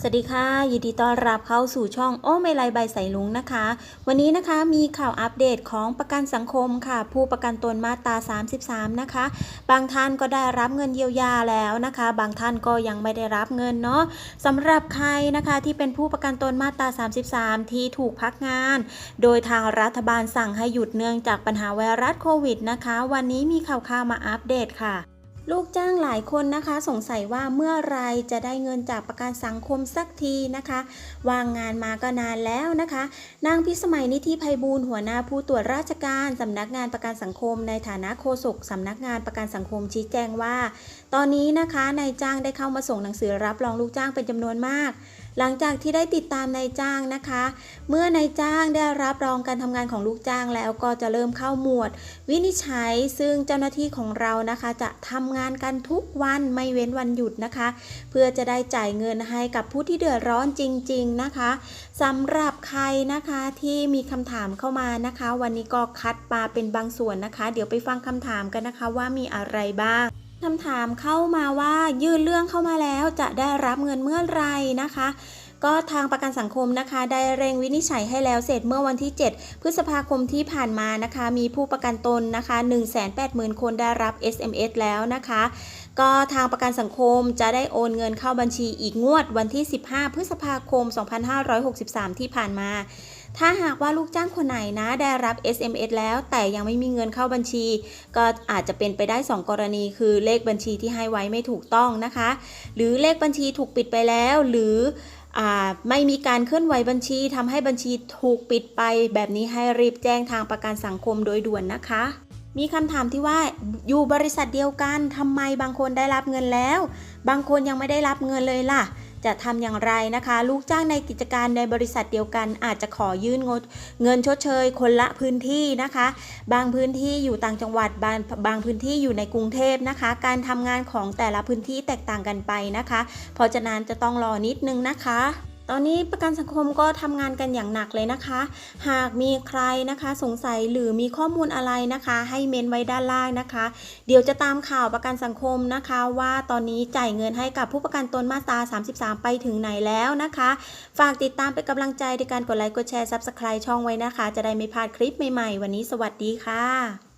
สวัสดีค่ะ ยินดีต้อนรับเข้าสู่ช่องโอ้ไม่ไลใบใสลุงนะคะ วันนี้นะคะมีข่าวอัปเดตของประกันสังคมค่ะ ผู้ประกันตนมาตรา 33 นะคะ บางท่านก็ได้รับเงินเยียวยาแล้วนะคะ บางท่านก็ยังไม่ได้รับเงินเนาะสำหรับใครนะคะที่เป็นผู้ประกันตนมาตรา 33 ที่ถูกพักงาน โดยทางรัฐบาลสั่งให้หยุดเนื่องจากปัญหาไวรัสโควิดนะคะ วันนี้มีข่าวๆมาอัปเดตค่ะ ลูกจ้างหลายคนนะคะ สงสัยว่าเมื่อไรจะได้เงินจากประกันสังคมสักทีนะคะ วางงานมาก็นานแล้วนะคะ นางพิสมัยนิธิภัยบูลหัวหน้าผู้ตรวจราชการสำนักงานประกันสังคม ในฐานะโฆษกสำนักงานประกันสังคมชี้แจงว่า ตอนนี้นะคะนายจ้างได้เข้ามาส่งหนังสือรับรองลูกจ้างเป็นจำนวนมาก หลังจากที่ได้ติดตามนายจ้างนะคะ เมื่อนายจ้างได้รับรองการทำงานของลูกจ้างแล้วก็จะเริ่มเข้าหมวด วินิจฉัยซึ่งเจ้าหน้าที่ของเรานะคะ จะทำงานกันทุกวันไม่เว้นวันหยุดนะคะ เพื่อจะได้จ่ายเงินให้กับผู้ที่เดือดร้อนจริง ๆนะคะสำหรับใครนะคะที่มีคำถามเข้ามานะคะ วันนี้ก็คัดมาเป็นบางส่วนนะคะ เดี๋ยวไปฟังคำถามกันนะคะว่ามีอะไรบ้าง คำถามเข้ามาว่ายื่นเรื่องเข้ามาแล้วจะได้รับเงินเมื่อไรนะคะ ก็ทางประกันสังคมนะคะ ได้เร่งวินิจฉัยให้แล้วเสร็จเมื่อวันที่ 7 พฤษภาคมที่ผ่านมานะคะ มีผู้ประกันตนนะคะ 180,000 คนได้รับ SMS แล้วนะคะ ก็ทางประกันสังคมจะได้โอนเงินเข้าบัญชีอีกงวดวันที่ 15 พฤษภาคม 2563 ที่ผ่านมาถ้าหากว่าลูกจ้างคนไหนนะได้รับ SMS แล้วแต่ยังไม่มีเงินเข้าบัญชี ก็อาจจะเป็นไปได้ 2 กรณี คือเลขบัญชีที่ให้ไว้ไม่ถูกต้องนะคะ หรือเลขบัญชีถูกปิดไปแล้ว หรือ ไม่มีการเคลื่อนไหวบัญชีทำให้บัญชีถูกปิดไป แบบนี้ให้รีบแจ้งทางประกันสังคมโดยด่วนนะคะ มีคำถามที่ว่าอยู่บริษัทเดียวกันทำไมบางคนได้รับเงินแล้ว บางคนยังไม่ได้รับเงินเลยล่ะ จะทำอย่างไรนะคะ ลูกจ้างในกิจการในบริษัทเดียวกัน อาจจะขอยื่นงดเงินชดเชย คนละพื้นที่นะคะ บางพื้นที่อยู่ต่างจังหวัดบางบางพื้นที่อยู่ในกรุงเทพนะคะ การทำงานของแต่ละพื้นที่แตกต่างกันไปนะคะ เพราะฉะนั้นจะต้องรอนิดนึงนะคะ ตอนนี้ประกันสังคมก็ทำงานกันอย่างหนักเลยนะคะ หากมีใครนะคะ สงสัยหรือมีข้อมูลอะไรนะคะ ให้เมนไว้ด้านล่างนะคะ เดี๋ยวจะตามข่าวประกันสังคมนะคะ ว่าตอนนี้จ่ายเงินให้กับผู้ประกันตนมาตรา 33 ไปถึงไหนแล้วนะคะ ฝากติดตามเป็นกำลังใจในการกดไลค์กดแชร์ Subscribe ช่องไว้นะคะ จะได้ไม่พลาดคลิปใหม่ๆ วันนี้สวัสดีค่ะ